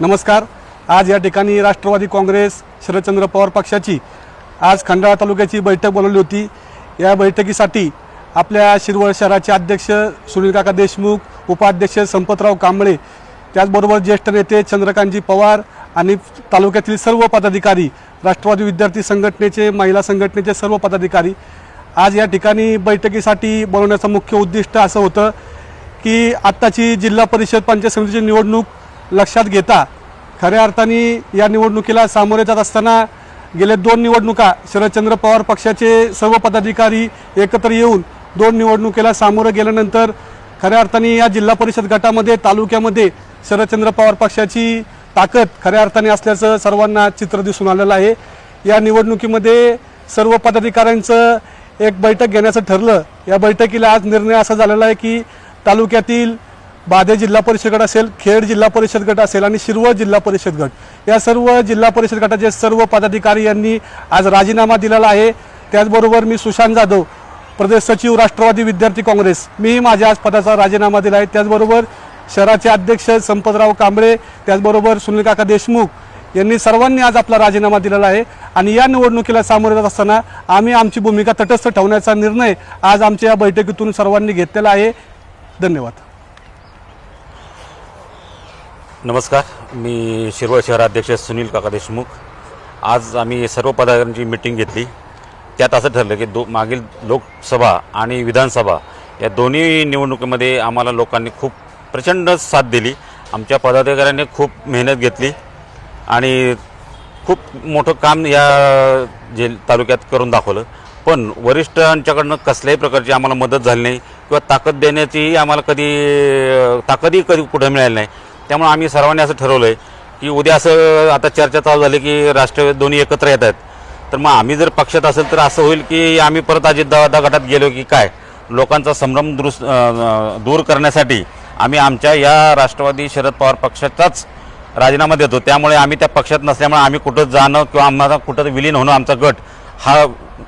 नमस्कार. आज या ठिकाणी राष्ट्रवादी काँग्रेस शरदचंद्र पवार पक्षाची आज खंडाळा तालुक्याची बैठक बोलवली होती. या बैठकीसाठी आपल्या शिरवळ शहराचे अध्यक्ष सुनील काका देशमुख उपाध्यक्ष संपतराव कांबळे त्याचबरोबर ज्येष्ठ नेते चंद्रकांतजी पवार आणि तालुक्यातील सर्व पदाधिकारी राष्ट्रवादी विद्यार्थी संघटनेचे महिला संघटनेचे सर्व पदाधिकारी आज या ठिकाणी बैठकीसाठी बोलवण्याचं मुख्य उद्दिष्ट असं होतं की आत्ताची जिल्हा परिषद पंचायत समितीची निवडणूक लक्षात घेता. खऱ्या अर्थाने या निवडणुकीला सामोरे जात असताना गेल्या दोन निवडणुका शरदचंद्र पवार पक्षाचे सर्व पदाधिकारी एकत्र येऊन दोन निवडणुकीला सामोरं गेल्यानंतर खऱ्या अर्थाने या जिल्हा परिषद गटामध्ये तालुक्यामध्ये शरदचंद्र पवार पक्षाची ताकद खऱ्या अर्थाने असल्याचं सर्वांना चित्र दिसून आलेलं आहे. या निवडणुकीमध्ये सर्व पदाधिकाऱ्यांचं एक बैठक घेण्याचं ठरलं. या बैठकीला आज निर्णय असा झालेला आहे की तालुक्यातील बाधे जिल्हा परिषद गट असेल खेड जिल्हा परिषद गट असेल आणि शिरवळ जिल्हा परिषद गट. या सर्व जिल्हा परिषद गटाचे सर्व पदाधिकारी यांनी आज राजीनामा दिलेला आहे. त्याचबरोबर मी सुशांत जाधव प्रदेश सचिव राष्ट्रवादी विद्यार्थी काँग्रेस मीही माझ्या आज पदाचा राजीनामा दिला आहे. त्याचबरोबर शहराचे अध्यक्ष संपतराव कांबळे त्याचबरोबर सुनील काका देशमुख यांनी सर्वांनी आज आपला राजीनामा दिलेला आहे. आणि या निवडणुकीला सामोरे जात असताना आम्ही आमची भूमिका तटस्थ ठेवण्याचा निर्णय आज आमच्या या बैठकीतून सर्वांनी घेतलेला आहे. धन्यवाद. नमस्कार मी शिरवळ शहराध्यक्ष सुनील काका देशमुख. आज आम्ही सर्व पदाधिकाऱ्यांची मिटिंग घेतली. त्यात असं ठरलं की दो मागील लोकसभा आणि विधानसभा या दोन्ही निवडणुकीमध्ये आम्हाला लोकांनी खूप प्रचंड साथ दिली. आमच्या पदाधिकाऱ्यांनी खूप मेहनत घेतली आणि खूप मोठं काम या जे तालुक्यात करून दाखवलं. पण वरिष्ठांच्याकडनं कसल्याही प्रकारची आम्हाला मदत झाली नाही किंवा ताकद देण्याची आम्हाला कधी ताकदही कधी कुठं मिळाली नाही. त्यामुळे आम्ही सर्वांनी असं ठरवलं आहे की उद्या असं आता चर्चा चालू झाली की राष्ट्रवादी दोन्ही एकत्र येत आहेत. तर मग आम्ही जर पक्षात असेल तर असं होईल की आम्ही परत अजितदादा गटात गेलो की काय? लोकांचा संभ्रम दुरुस्त दूर करण्यासाठी आम्ही आमच्या या राष्ट्रवादी शरद पवार पक्षाचाच राजीनामा देतो. त्यामुळे आम्ही त्या पक्षात नसल्यामुळे आम्ही कुठं जाणं किंवा आम्हाला कुठं विलीन होणं आमचा गट हा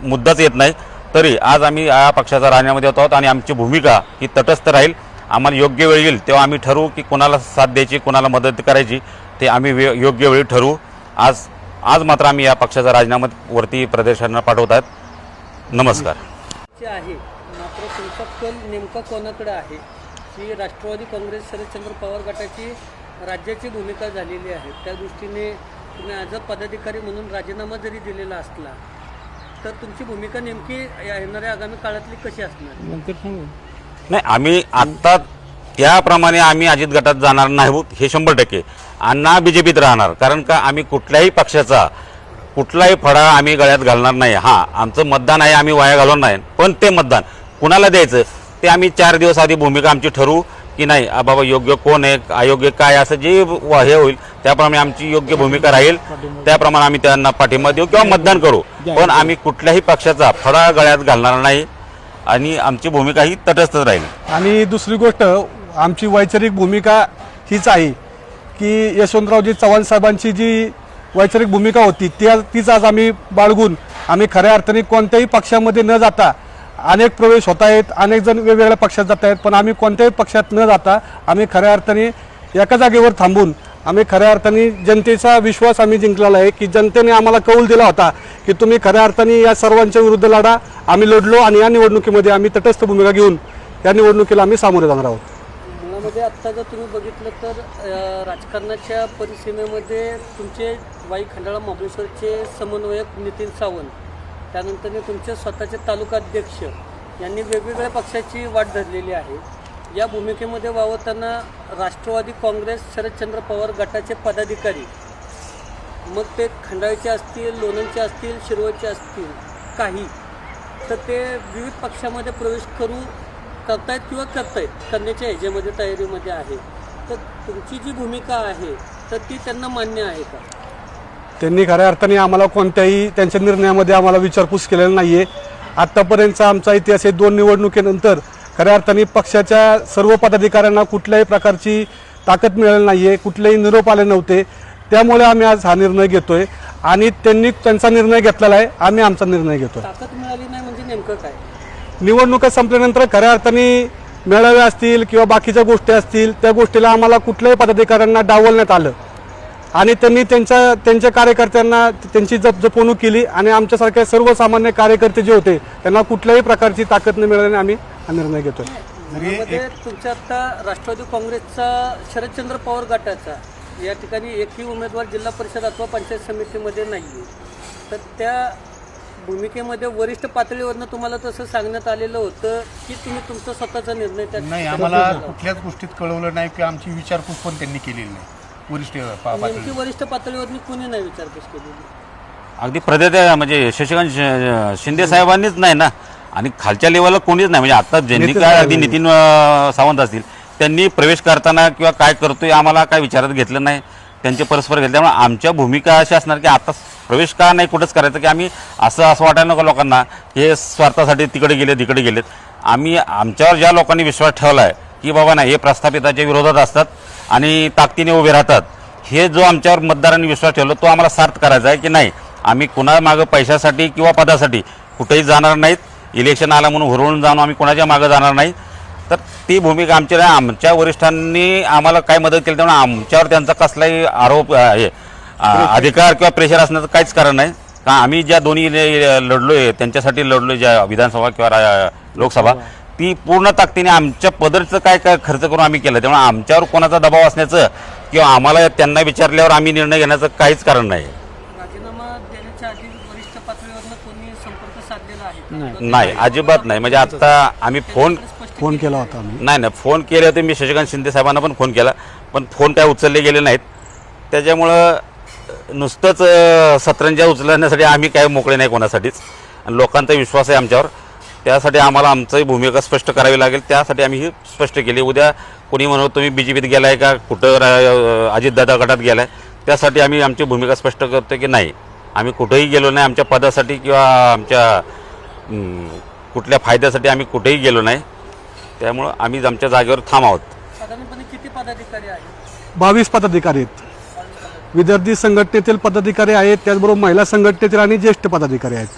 मुद्दाच येत नाही. तरी आज आम्ही या पक्षाचा राजीनामा देत आहोत आणि आमची भूमिका ही तटस्थ राहील. आम्हाला योग्य वेळ येईल तेव्हा आम्ही ठरवू की कोणाला साथ द्यायची कोणाला मदत करायची ते आम्ही वे योग्य वेळी ठरवू. आज आज मात्र आम्ही या पक्षाचा राजीनामा वरती प्रदेशांना पाठवत आहेत. नमस्कार. आहे मात्र तुमचा कल नेमका कोणाकडे आहे? ही राष्ट्रवादी काँग्रेस शरदचंद्र पवार गटाची राज्याची भूमिका झालेली आहे. त्या दृष्टीने तुम्ही ॲज अ पदाधिकारी म्हणून राजीनामा जरी दिलेला असला तर तुमची भूमिका नेमकी या येणाऱ्या आगामी काळातली कशी असणार? नाही आम्ही आत्ता त्याप्रमाणे आम्ही अजित गटात जाणार नाही हे शंभर टक्के. आणि ना बी जे पीत राहणार कारण का आम्ही कुठल्याही पक्षाचा कुठलाही फडा आम्ही गळ्यात घालणार नाही. हां आमचं मतदान आहे आम्ही वाया घालवणार नाही. पण ते मतदान कुणाला द्यायचं? ते आम्ही चार दिवस आधी भूमिका आमची ठरवू की नाही बाबा योग्य कोण आहे? अयोग्य काय? असं जे हे होईल त्याप्रमाणे आमची योग्य भूमिका राहील. त्याप्रमाणे आम्ही त्यांना पाठिंबा देऊ किंवा मतदान करू. पण आम्ही कुठल्याही पक्षाचा फडा गळ्यात घालणार नाही. आणि आमची भूमिका ही तटस्थ राहील. आणि दुसरी गोष्ट आमची वैचारिक भूमिका हीच आहे की यशवंतरावजी चव्हाण साहेबांची जी वैचारिक भूमिका होती त्या तीच आज आम्ही बाळगून आम्ही खऱ्या अर्थाने कोणत्याही पक्षामध्ये न जाता अनेक प्रवेश होत आहेत अनेक जण वेगवेगळ्या पक्षात जात आहेत पण आम्ही कोणत्याही पक्षात न जाता आम्ही खऱ्या अर्थाने एका जागेवर थांबून आम्ही खऱ्या अर्थाने जनतेचा विश्वास आम्ही जिंकलेला आहे की जनतेने आम्हाला कौल दिला होता की तुम्ही खऱ्या अर्थाने या सर्वांच्या विरुद्ध लढा आम्ही लढलो आणि या निवडणुकीमध्ये आम्ही तटस्थ भूमिका घेऊन या निवडणुकीला आम्ही सामोरे जाणार आहोत. मुळामध्ये आत्ता जर तुम्ही बघितलं तर राजकारणाच्या परिसीमेमध्ये तुमचे वाई खंडाळा महाबळेश्वरचे समन्वयक नितीन सावंत त्यानंतर तुमचे स्वतःचे तालुकाध्यक्ष यांनी वेगवेगळ्या पक्षाची वाट धरलेली आहे. या भूमिकेमध्ये वावरताना राष्ट्रवादी काँग्रेस शरदचंद्र पवार गटाचे पदाधिकारी. मग ते खंडाळीचे असतील लोणंदचे असतील शिरवळचे असतील काही. तर ते विविध पक्षामध्ये प्रवेश करू करतायत किंवा करतायत करण्याच्या ह्याच्यामध्ये तयारीमध्ये आहे. तर तुमची जी भूमिका आहे तर ती त्यांना मान्य आहे का? त्यांनी खऱ्या अर्थाने आम्हाला कोणत्याही त्यांच्या निर्णयामध्ये आम्हाला विचारपूस केलेला नाही आहे आत्तापर्यंतचा आमचा इतिहास आहे दोन निवडणुकीनंतर खऱ्या अर्थाने पक्षाच्या सर्व पदाधिकाऱ्यांना कुठल्याही प्रकारची ताकद मिळाली नाही आहे कुठलेही निरोप आले नव्हते. त्यामुळे आम्ही आज हा निर्णय घेतोय आणि त्यांनी त्यांचा निर्णय घेतलेला आहे आम्ही आमचा निर्णय घेतोय. ताकद मिळाली नाही म्हणजे नेमकं काय? निवडणुका संपल्यानंतर खऱ्या अर्थाने मेळावे असतील किंवा बाकीच्या गोष्टी असतील त्या गोष्टीला आम्हाला कुठल्याही पदाधिकाऱ्यांना डावलण्यात आलं. आणि त्यांनी त्यांच्या त्यांच्या कार्यकर्त्यांना त्यांची जप जपवणूक केली आणि आमच्यासारख्या सर्वसामान्य कार्यकर्ते जे होते त्यांना कुठल्याही प्रकारची ताकद न मिळाल्याने आम्ही हा निर्णय घेतोय. यामध्ये तुमच्या आता राष्ट्रवादी काँग्रेसचा शरदचंद्र पवार गटाचा या ठिकाणी एकही उमेदवार जिल्हा परिषद अथवा पंचायत समितीमध्ये नाही. आहे तर त्या भूमिकेमध्ये वरिष्ठ पातळीवरनं तुम्हाला तसं सांगण्यात आलेलं होतं की तुम्ही तुमचा स्वतःचा निर्णय त्या नाही आम्हाला कुठल्याच गोष्टीत कळवलं नाही की आमची विचारपूस पण त्यांनी केलेली नाही. वरिष्ठ पा- नेमकी पातळीवर. वरिष्ठ पातळीवरनी कुणी नाही विचारपूस केलेली. अगदी प्रदेश म्हणजे शशिकांत श- शिंदे साहेबांनीच नाही ना? आणि खालच्या लेवलला कोणीच नाही. म्हणजे आता ज्यांनी काय अगदी नितीन अं, सावंत असतील त्यांनी प्रवेश करताना किंवा काय करतोय आम्हाला काय विचारात घेतलं नाही. त्यांचे परस्पर घेतले. त्यामुळे आमच्या भूमिका अशी असणार की आता प्रवेश का नाही कुठंच करायचं? की आम्ही असं असं वाटायला नको लोकांना की हे स्वार्थासाठी तिकडे गेले तिकडे गेलेत. आम्ही आमच्यावर ज्या लोकांनी विश्वास ठेवला आहे की बाबा नाही हे प्रस्थापिताच्या विरोधात असतात आणि ताकदीने उभे राहतात हे जो आमच्यावर मतदारांनी विश्वास ठेवला तो आम्हाला सार्थ करायचा आहे की नाही? आम्ही कुणा मागं पैशासाठी किंवा पदासाठी कुठेही जाणार नाहीत. इलेक्शन आलं म्हणून हुरळून जाऊन आम्ही कोणाच्या मागं जाणार नाही. तर ती भूमिका आमची नाही आमच्या वरिष्ठांनी आम्हाला काय मदत केली त्यामुळे आमच्यावर त्यांचा कसलाही आरोप हे अधिकार किंवा प्रेशर असण्याचं काहीच कारण नाही. का आम्ही ज्या दोन्ही लढलो लढलोय त्यांच्यासाठी लढलोय ज्या विधानसभा किंवा लोकसभा ती पूर्ण ताकदीने आमच्या पदरचं काय काय खर्च करून आम्ही केलं. त्यामुळे आमच्यावर कोणाचा दबाव असण्याचं किंवा आम्हाला त्यांना विचारल्यावर आम्ही निर्णय घेण्याचं काहीच कारण नाही राजीनामा देण्याच्या आधी वरिष्ठ पातळीवरनं कोणी संपर्क साधलेला आहे नाही. अजिबात नाही. म्हणजे आता आम्ही फोन फोन केला होता आम्ही. नाही नाही. फोन केले होते मी शशिकांत शिंदे साहेबांना पण फोन केला. पण फोन काय उचलले गेले नाहीत. त्याच्यामुळं नुसतंच सतरंजा उचलण्यासाठी आम्ही काय मोकळे नाही कोणासाठीच. आणि लोकांचा विश्वास आहे आमच्यावर. त्यासाठी आम्हाला आमची भूमिका स्पष्ट करावी लागेल. त्यासाठी आम्ही ही स्पष्ट केली. उद्या कोणी म्हणत तुम्ही बी जे पीत गेलाय का? कुठं रा- अजितदादा गटात गेलाय? त्यासाठी आम्ही आमची भूमिका स्पष्ट करतो की नाही. आम्ही कुठेही गेलो नाही. आमच्या पदासाठी किंवा आमच्या कुठल्या फायद्यासाठी आम्ही कुठेही गेलो नाही. त्यामुळं आम्ही आमच्या जागेवर ठाम आहोत. साधारणपणे किती पदाधिकारी आहेत? बावीस पदाधिकारी आहेत. विद्यार्थी संघटनेतील पदाधिकारी आहेत त्याचबरोबर महिला संघटनेतील आणि ज्येष्ठ पदाधिकारी आहेत.